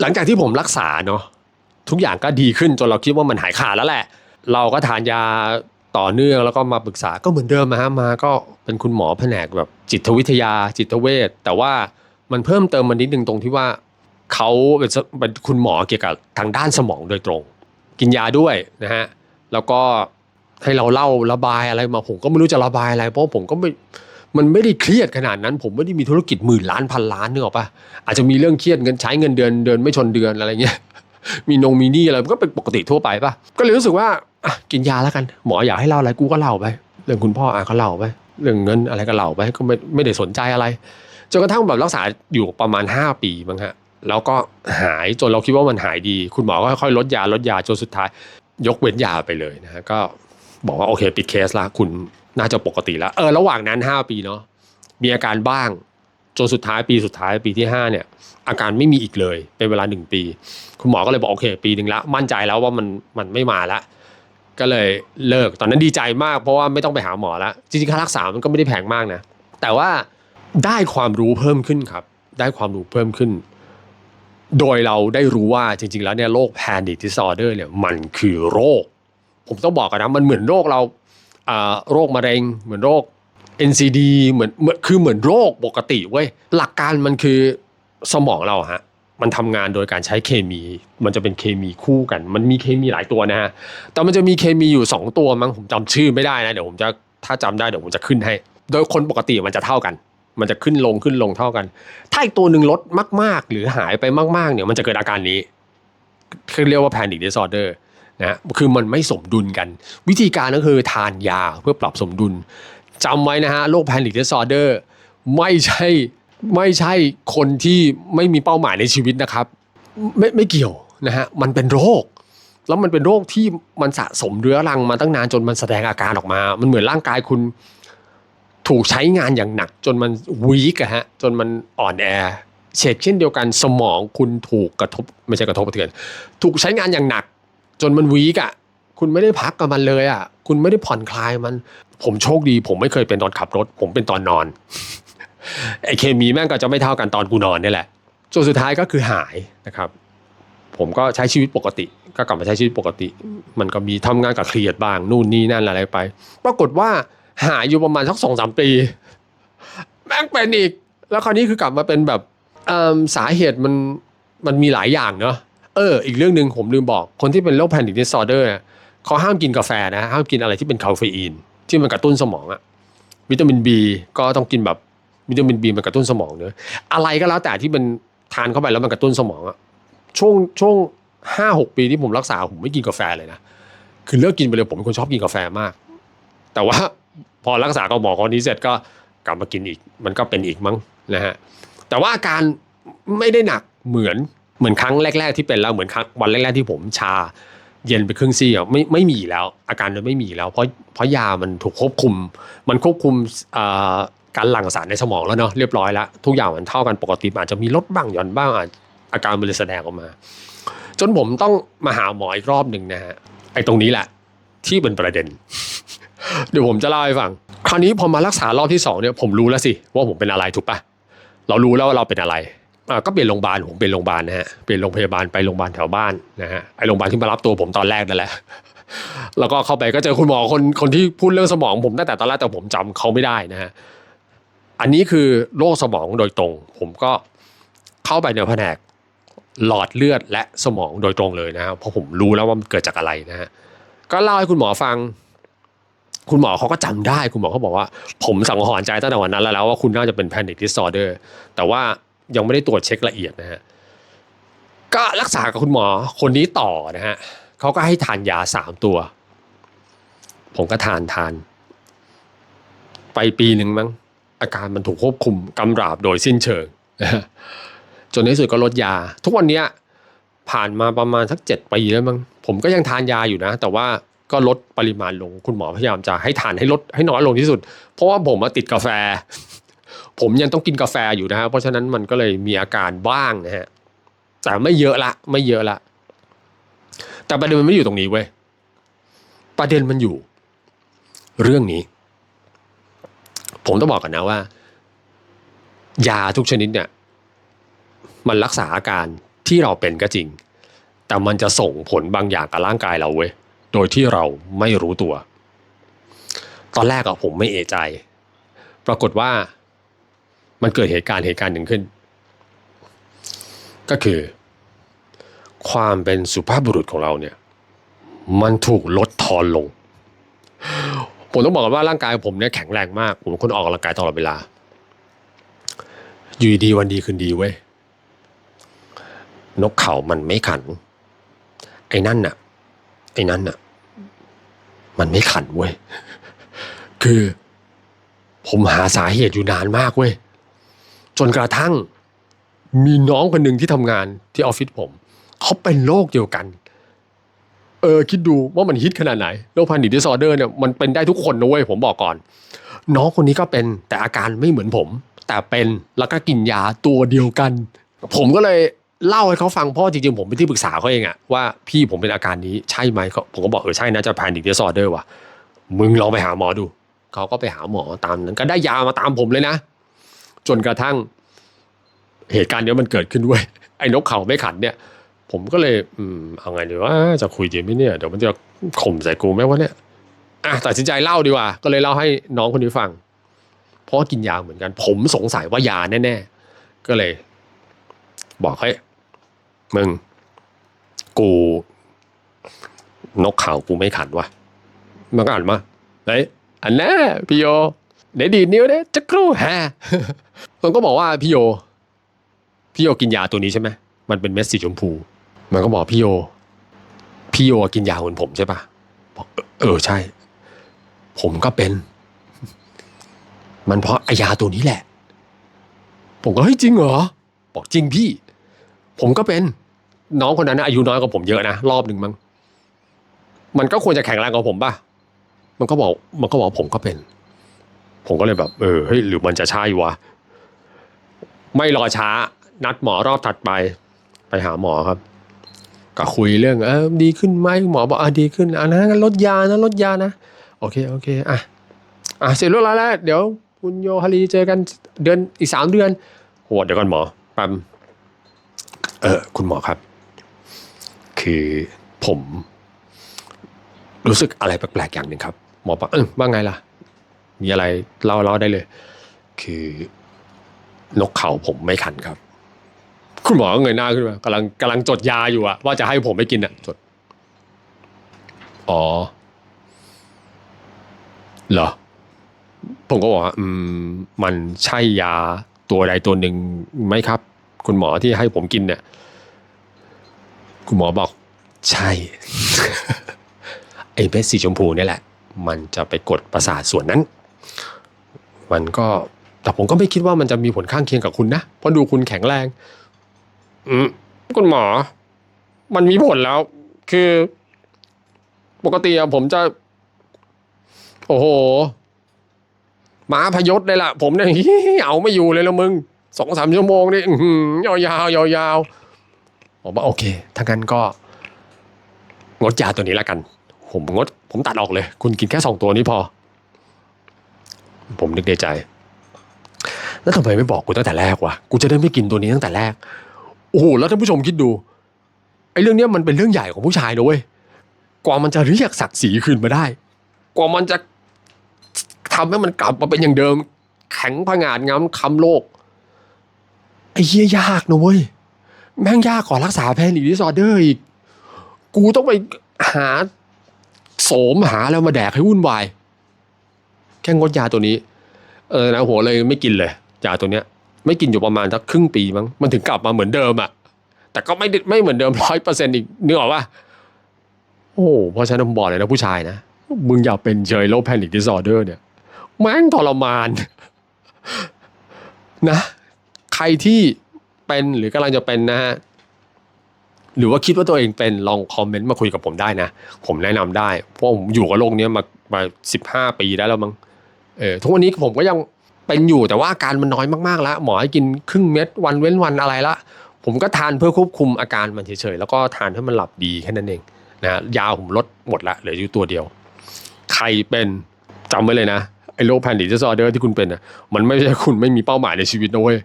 หลังจากที่ผมรักษาเนาะทุกอย่างก็ดีขึ้นจนเราคิดว่ามันหายขาดแล้วแหละ เราก็ทานยาต่อเนื่องแล้วก็มาปรึกษาก็เหมือนเดิมนะฮะมาก็เป็นคุณหมอแผนกแบบจิตวิทยาจิตเวชแต่ว่ามันเพิ่มเติมมันนิดนึงตรงที่ว่าเขาเป็นเป็นคุณหมอเกี่ยวกับทางด้านสมองโดยตรง กินยาด้วยนะฮะแล้วก็ให้เราเล่าระบายอะไรมาผมก็ไม่รู้จะระบายอะไร เพราะผมก็ไม่ มันไม่ได้เครียดขนาดนั้น ผมไม่ได้มีธุรกิจหมื่นล้านพันล้านนึกออกปะอาจจะมีเรื่องเครียดเงินใช้เงินเดือนเดือนไม่ชนเดือนอะไรเงี้ยมีนงมีหนี้อะไรก็เป็นปกติทั่วไปปะก็เลยรู้สึกว่าอะกินยาแล้วกัน หมออยากให้เล่าอะไรกูก็เล่าไป เรื่องคุณพ่ออะก็เล่าไปเรื่องเงินอะไรก็เล่าไปก็ไม่ไม่ได้สนใจอะไรจนกระทั่งแบบรักษาอยู่ประมาณ 5 ปีมั้งฮะแล้วก็หายจนเราคิดว่ามันหายดี คุณหมอก็ค่อยๆลดยาลดยาจนสุดท้าย ยกเว้นยาไปเลยนะฮะก็บอกว่าโอเคปิดเคสละคุณ น่าจะปกติแล้วเออระหว่างนั้น 5 ปีเนาะมีอาการบ้างจนสุดท้ายปีสุดท้ายปีที่ 5 เนี่ย อาการไม่มีอีกเลยเป็นเวลา 1 ปี คุณหมอก็เลยบอกโอเค ปีหนึ่งละมั่นใจแล้วว่ามันมันไม่มาละก็เลยเลิกตอนนั้นดีใจมากเพราะว่าไม่ต้องไปหาหมอแล้วจริงๆค่ารักษามันก็ไม่ได้แพงมากนะแต่ว่าได้ความรู้เพิ่มขึ้นครับ ได้ความรู้เพิ่มขึ้น โดยเราได้รู้ว่าจริง ๆ แล้วเนี่ยโรค panic disorder เนี่ยมันคือโรค ผมต้องบอกกันนะมันเหมือนโรคเราอ่า โรคมะเร็ง เหมือนโรค NCD เหมือนคือเหมือนโรคปกติเว้ยหลักการมันคือสมองเราฮะมันทำงานโดยการใช้เคมี มันจะเป็นเคมีคู่กัน มันมีเคมีหลายตัวนะฮะ แต่มันจะมีเคมีอยู่ 2 ตัวมั้ง ผมจำชื่อไม่ได้นะ เดี๋ยวผมจะ ถ้าจำได้เดี๋ยวผมจะขึ้นให้ โดยคนปกติมันจะเท่ากัน มันจะขึ้นลงขึ้นลงเท่ากัน ถ้าอีกตัวหนึ่งลดมาก ๆ หรือหายไปมาก ๆ เนี่ย มันจะเกิดอาการนี้คือเรียกว่า panic disorder นะคือมันไม่สมดุลกัน วิธีการก็คือทานยาเพื่อปรับสมดุลจำไว้นะฮะโรค panic disorder ไม่ใช่ไม่ใช่คนที่ไม่มีเป้าหมายในชีวิตนะครับ ไม่ไม่เกี่ยวนะฮะมันเป็นโรค แล้วมันเป็นโรคที่มันสะสมเรื้อรังมาตั้งนานจนมันแสดงอาการออกมา มันเหมือนร่างกายคุณถูกใช้งานอย่างหนัก จนมันวีกอะฮะจนมันอ่อนแอเช่นเช่นเดียวกันสมองคุณถูกกระทบไม่ใช่กระทบกระเทือน ถูกใช้งานอย่างหนัก จนมันวีกอะคุณไม่ได้พักกับมันเลยอะคุณไม่ได้ผ่อนคลายมัน ผมโชคดี ผมไม่เคยเป็นตอนขับรถ ผมเป็นตอนนอนไอเคมีแม่งก็จะไม่เท่ากันตอนกูนอนนี่แหละจนสุดท้ายก็คือหายนะครับ ผมก็ใช้ชีวิตปกติ ก็กลับมาใช้ชีวิตปกติ มันก็มีทำงานกับเครียดบ้าง นู่นนี่นั่นอะไรไป ปรากฏว่าหายอยู่ประมาณสักสองสามปี แม่งเป็นอีก แล้วคราวนี้คือกลับมาเป็นแบบสาเหตุมันมันมีหลายอย่างเนาะ เออ อีกเรื่องหนึ่งผมลืมบอก คนที่เป็นโรคแพนิคดิสออเดอร์เขาห้ามกินกาแฟนะห้ามกินอะไรที่เป็นคาเฟอีน ที่มันกระตุ้นสมองอะวิตามินบีก็ต้องกินแบบวิตามินบีมันกระตุ้นสมองเนอะอะไรก็แล้วแต่ที่มันทานเข้าไปแล้วมันกระตุ้นสมองอะช่วงช่วงห้าหกปีที่ผมรักษาผมไม่กินกาแฟเลยนะคือเลิกกินไปเลยผมเป็นคนชอบกินกาแฟมาก แต่ว่าพอรักษากับหมอคนนี้เสร็จก็กลับมากินอีก มันก็เป็นอีกมั้งนะฮะแต่ว่าอาการไม่ได้หนักเหมือน เหมือนครั้งแรก ๆ ที่เป็นแล้วเหมือนครั้งวันแรก ๆ ที่ผมชาเย็นไปครึ่งซี่อะไม่ไม่มีแล้ว อาการมันไม่มีแล้ว เพราะเพราะยามันถูกควบคุม มันควบคุมการหลั่งสารในสมองแล้วเนาะเรียบร้อยแล้วทุกอย่างมันเท่ากันปกติอาจจะมีลดบ้างหย่อนบ้างอาจอาการมันเลยแสดงออกมา จนผมต้องมาหาหมออีกรอบหนึ่งนะฮะไอ้ตรงนี้แหละ ที่เป็นประเด็น เดี๋ยวผมจะเล่าให้ฟัง คราวนี้พอมารักษารอบที่สองเนี่ยผมรู้แล้วสิว่าผมเป็นอะไรถูกปะเรารู้แล้วว่าเราเป็นอะไร อ่าก็เปลี่ยนโรงพยาบาลผมเปลี่ยนโรงพยาบาลนะฮะเปลี่ยนโรงพยาบาลไปโรงพยาบาลแถวบ้านนะฮะไอโรงพยาบาลที่มารับตัวผมตอนแรกนั่นแหละแล้วก็เข้าไปก็เจอคุณหมอคนคนที่พูดเรื่องสมองผมตั้งแต่ตอนแรกแต่ผมจำเขาไม่ได้นะฮะอันนี้คือโรคสมองโดยตรง ผมก็เข้าไปในแผนกหลอดเลือดและสมองโดยตรงเลยนะฮะเพราะผมรู้แล้วว่ามันเกิดจากอะไรนะฮะก็เล่าให้คุณหมอฟัง คุณหมอเขาก็จำได้ คุณหมอเขาบอกว่า ผมสังหรณ์ใจตั้งแต่วันนั้นแล้วว่าคุณน่าจะเป็น panic disorder แต่ว่า ยังไม่ได้ตรวจเช็คละเอียดนะฮะก็รักษากับคุณหมอคนนี้ต่อนะฮะเขาก็ให้ทานยาสามตัว ผมก็ทานทาน ไปปีหนึ่งมั้งอาการมันถูกควบคุมกำราบโดยสิ้นเชิงจนในที่สุดก็ลดยา ทุกวันนี้ผ่านมาประมาณสักเจ็ดปีแล้วมั้งผมก็ยังทานยาอยู่นะ แต่ว่าก็ลดปริมาณลงคุณหมอพยายามจะให้ทานให้ลดให้น้อยลงที่สุด เพราะว่าผมมาติดกาแฟ ผมยังต้องกินกาแฟอยู่นะฮะเพราะฉะนั้นมันก็เลยมีอาการบ้างนะฮะแต่ไม่เยอะละ ไม่เยอะละ แต่ประเด็นมันไม่อยู่ตรงนี้เว้ยประเด็นมันอยู่ เรื่องนี้ ผมต้องบอกกันนะว่า ยาทุกชนิดเนี่ย มันรักษาอาการที่เราเป็นก็จริง แต่มันจะส่งผลบางอย่างกับร่างกายเราเว้ยโดยที่เราไม่รู้ตัว ตอนแรกอะผมไม่เอะใจ ปรากฏว่า มันเกิดเหตุการณ์เหตุการณ์หนึ่งขึ้น ก็คือ ความเป็นสุภาพบุรุษของเราเนี่ย มันถูกลดทอนลง ผมต้องบอกกันว่าร่างกายผมเนี่ยแข็งแรงมากผมคนออกกำลังกายตลอดเวลา อยู่ดีวันดีคืนดีเว้ยนกเขามันไม่ขัน ไอ้นั่นน่ะ ไอ้นั่นน่ะ มันไม่ขันเว้ย คือ ผมหาสาเหตุอยู่นานมากเว้ย จนกระทั่งมีน้องคนหนึ่งที่ทำงานที่ออฟฟิศผมเขาเป็นโรคเดียวกัน เออคิดดูว่ามันฮิตขนาดไหนโรคพานิคดิสออเดอร์เนี่ยมันเป็นได้ทุกคนนะเว้ยผมบอกก่อน น้องคนนี้ก็เป็นแต่อาการไม่เหมือนผม แต่เป็นแล้วก็กินยาตัวเดียวกัน ผมก็เลยเล่าให้เขาฟังเพราะจริงๆผมเป็นที่ปรึกษาเขาเองอะว่าพี่ผมเป็นอาการนี้ใช่ไหมเขาผมก็บอกเออใช่นะจะพนิคดิสออเดอร์ว่ะมึงลองไปหาหมอดูเขาก็ไปหาหมอตามนั้นก็ได้ยามาตามผมเลยนะ จนกระทั่งเหตุการณ์เนี้ยมันเกิดขึ้นด้วยไอ้นกเขาไม่ขันเนี่ย ผมก็เลยอืมเอาไงดีว่าจะคุยดีไหมเนี่ยเดี๋ยวมันจะข่มใส่กูไหมวะเนี่ยอะตัดสินใจเล่าดีกว่า ก็เลยเล่าให้น้องคนนี้ฟัง เพราะกินยาเหมือนกัน ผมสงสัยว่ายาแน่ๆ ก็เลย บอกให้ยมึง กู นกเขากูไม่ขันวะมันก็อ่านมาเฮ้ยอันแน่พี่โย เดี๋ยวดีดนิ้วเด้จะครู่แฮมันก็บอกว่าพี่โย พี่โยกินยาตัวนี้ใช่ไหมมันเป็นเม็ดสีชมพู มันก็บอกพี่โย พี่โยกินยาเหมือนผมใช่ปะบอกเออเออใช่ ผมก็เป็น มันเพราะไอยาตัวนี้แหละ ผมก็เฮ้ยจริงเหรอ บอกจริงพี่ ผมก็เป็น น้องคนนั้นนะอายุน้อยกว่าผมเยอะนะรอบหนึ่งมั้ง มันก็ควรจะแข็งแรงกว่าผมป่ะ มันก็บอก มันก็บอกผมก็เป็น ผมก็เลยแบบเออเฮ้ยหรือมันจะใช่วะ ไม่รอช้า นัดหมอรอบถัดไป ไปหาหมอครับ ก็คุยเรื่องเออดีขึ้นไหมหมอบอกอะดีขึ้นอะนะงั้นลดยานะลดยานะ โอเคโอเคอะอะเสร็จเรียบร้อยแล้วเดี๋ยวคุณโยฮารีเจอกันเดือนอีกสามเดือนโหเดี๋ยวก่อนหมอแปั๊มเออคุณหมอครับ คือผม รู้สึกอะไรแปลกๆอย่างหนึ่งครับ หมอบอกเออว่าไงล่ะ มีอะไรเล่าเล่าได้เลย คือนกเขาผมไม่ขันครับ คุณหมอก็เงยหน้าขึ้นมากำลังกำลังจดยาอยู่อะว่าจะให้ผมไปกินอะจด อ๋อเหรอ ผมก็บอกว่าอืม มันใช่ยาตัวใดตัวหนึ่งไหมครับ คุณหมอที่ให้ผมกินเนี่ย คุณหมอบอก ใช่ ไอ้เม็ดสีชมพูนี่แหละ มันจะไปกดประสาทส่วนนั้น มันก็แต่ผมก็ไม่คิดว่ามันจะมีผลข้างเคียงกับคุณนะเพราะดูคุณแข็งแรง อืมคุณหมอ มันมีผลแล้ว คือ ปกติอะผมจะ โอ้โหหมาพยศเลยล่ะ ผมเนี่ยเอาไม่อยู่เลยละมึงสองสามชั่วโมงนี่อื้อหือยาวยาวผมว่าโอเคถ้างั้นก็ งดยาตัวนี้แล้วกัน ผมงด ผมตัดออกเลย คุณกินแค่สองตัวนี้พอ ผมนึกในใจ แล้วทำไมไม่บอกกูตั้งแต่แรกวะกูจะได้ไม่กินตัวนี้ตั้งแต่แรกโอ้โหแล้วท่านผู้ชมคิดดูไอ้เรื่องเนี้ยมันเป็นเรื่องใหญ่ของผู้ชายนะเว้ยกว่ามันจะเรียกศักดิ์ศรีคืนมาได้ กว่ามันจะทำให้มันกลับมาเป็นอย่างเดิม แข็งผงาดงามคำโลกไอ้เหี้ยยากนะเว้ยแม่งยากกว่ารักษาแพนิคดิสออเดอร์อีก กูต้องไปหาโสมหาแล้วมาแดกให้วุ่นวาย แค่งดยาตัวนี้ เออนะหัวเลยไม่กินเลยยาตัวเนี้ย ไม่กินอยู่ประมาณสักครึ่งปีมั้งมันถึงกลับมาเหมือนเดิมอะแต่ก็ไม่ไม่เหมือนเดิมร้อยเปอร์เซ็นต์อีกนึกออกว่าโอ้เพราะฉะนั้นผมบอกเลยนะผู้ชายนะมึงอย่าเป็นเจอโรคแพนิคดิสออเดอร์เนี่ยแม่งทรมานนะ ใครที่เป็นหรือกำลังจะเป็นนะฮะหรือว่าคิดว่าตัวเองเป็นลองคอมเมนต์มาคุยกับผมได้นะ ผมแนะนำได้ เพราะผมอยู่กับโรคเนี้มามาสิบห้าปีได้แล้วมั้ง เออทุกวันนี้ผมก็ยังเป็นอยู่แต่ว่าอาการมันน้อยมากๆแล้ว หมอให้กินครึ่งเม็ดวันเว้นวันอะไรละ ผมก็ทานเพื่อควบคุมอาการมันเฉยๆแล้วก็ทานให้มันหลับดีแค่นั้นเองนะยาผมลดหมดละเหลืออยู่ตัวเดียว ใครเป็นจำไว้เลยนะไอ้โรคแพนิคดิสออเดอร์ที่คุณเป็นอะมันไม่ใช่คุณไม่มีเป้าหมายในชีวิตนะเว้ย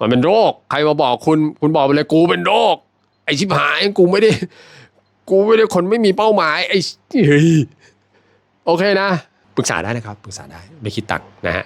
มันเป็นโรค ใครมาบอกคุณคุณบอกไปเลยกูเป็นโรค ไอชิบหายกูไม่ได้ กูไม่ได้คนไม่มีเป้าหมายไอเฮ้ยโอเคนะ ปรึกษาได้นะครับปรึกษาได้ไม่คิดตังค์นะฮะ